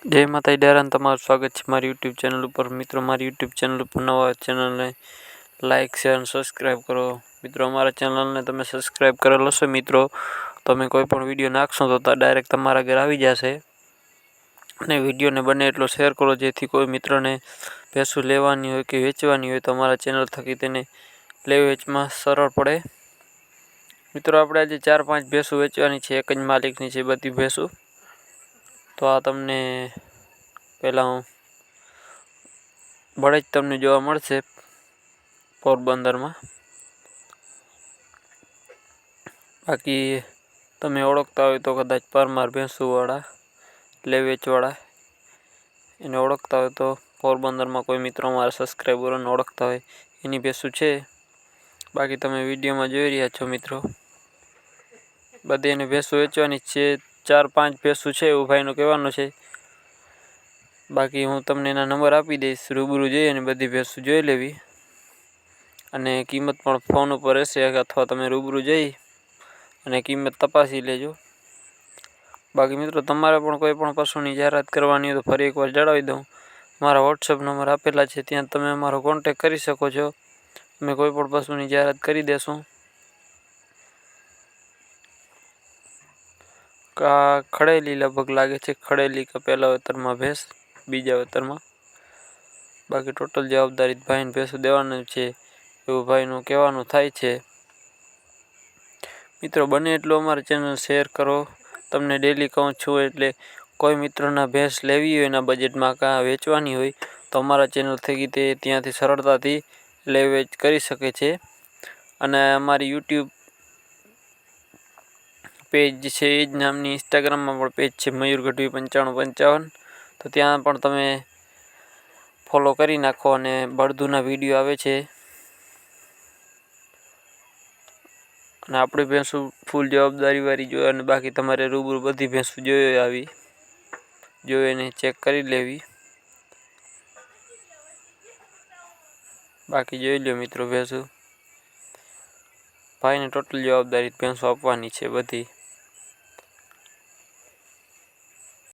જય માતા ડેરાન, તમારું સ્વાગત છે મારી યુટ્યુબ ચેનલ ઉપર. મિત્રો, મારી યુટ્યુબ ચેનલ ઉપર નવા ચેનલને લાઇક શેર અને સબસ્ક્રાઈબ કરો. મિત્રો, અમારા ચેનલને તમે સબસ્ક્રાઈબ કરેલ હશે, મિત્રો. તમે કોઈ પણ વીડિયો નાખશો તો ડાયરેક્ટ તમારા ઘરે આવી જશે. અને વિડીયોને બને એટલો શેર કરો જેથી કોઈ મિત્રને ભેંસું લેવાની હોય કે વેચવાની હોય તો અમારા ચેનલ થકી તેને લે વેચમાં સરળ પડે. મિત્રો, આપણે આજે ચાર પાંચ ભેંસું વેચવાની છે. એક જ માલિકની છે બધી ભેંસું. તો આ તમને પહેલાં હું જ તમને જોવા મળશે પોરબંદરમાં. બાકી તમે ઓળખતા હોય તો કદાચ પરમાર ભેંસુવાળા, લેવેચવાળા, એને ઓળખતા હોય તો પોરબંદરમાં કોઈ મિત્રો મારા સબસ્ક્રાઈબરોને ઓળખતા હોય એની ભેંસું છે. બાકી તમે વિડીયોમાં જોઈ રહ્યા છો મિત્રો. બધી એને ભેંસું વેચવાની છે. ચાર પાંચ ભેંસું છે એવું ભાઈનું કહેવાનું છે. બાકી હું તમને એના નંબર આપી દઈશ, રૂબરૂ જઈ અને બધી ભેંસું જોઈ લેવી. અને કિંમત પણ ફોન ઉપર રહેશે અથવા તમે રૂબરૂ જઈ અને કિંમત તપાસી લેજો. બાકી મિત્રો, તમારે પણ કોઈ પણ પશુની જાહેરાત કરવાની હોય તો ફરી એકવાર જણાવી દઉં. મારા વોટ્સઅપ નંબર આપેલા છે, ત્યાં તમે અમારો કોન્ટેક કરી શકો છો. અમે કોઈ પણ પશુની જાહેરાત કરી દેશું. ખડેલી લગભગ લાગે છે, ખડેલી કે પહેલા વતરમાં ભેંસ, બીજા વેતરમાં બાકી ટોટલ જવાબદારી ભાઈને ભેંસું દેવાનું છે, એવું ભાઈનું કહેવાનું થાય છે. મિત્રો, બને એટલું અમારી ચેનલ શેર કરો. તમને ડેલી કહું છું એટલે કોઈ મિત્રના ભેંસ લેવી હોય એના બજેટમાં કાં વેચવાની હોય, તો અમારા ચેનલ થકી તે ત્યાંથી સરળતાથી લે વેચ કરી શકે છે. અને અમારી યુટ્યુબ પેજ છે, એ જ નામની ઇન્સ્ટાગ્રામમાં પણ પેજ છે મયુર ગઢવી પંચાણું પંચાવન. તો ત્યાં પણ તમે ફોલો કરી નાખો અને બળદુના વીડિયો આવે છે. અને આપણી ભેંસું ફૂલ જવાબદારીવાળી જોઈએ અને બાકી તમારે રૂબરૂ બધી ભેંસું જોઈ આવી. જોઈને ચેક કરી લેવી. બાકી જોઈ લો મિત્રો ભેંસું. ભાઈને ટોટલ જવાબદારી ભેંસો આપવાની છે બધી.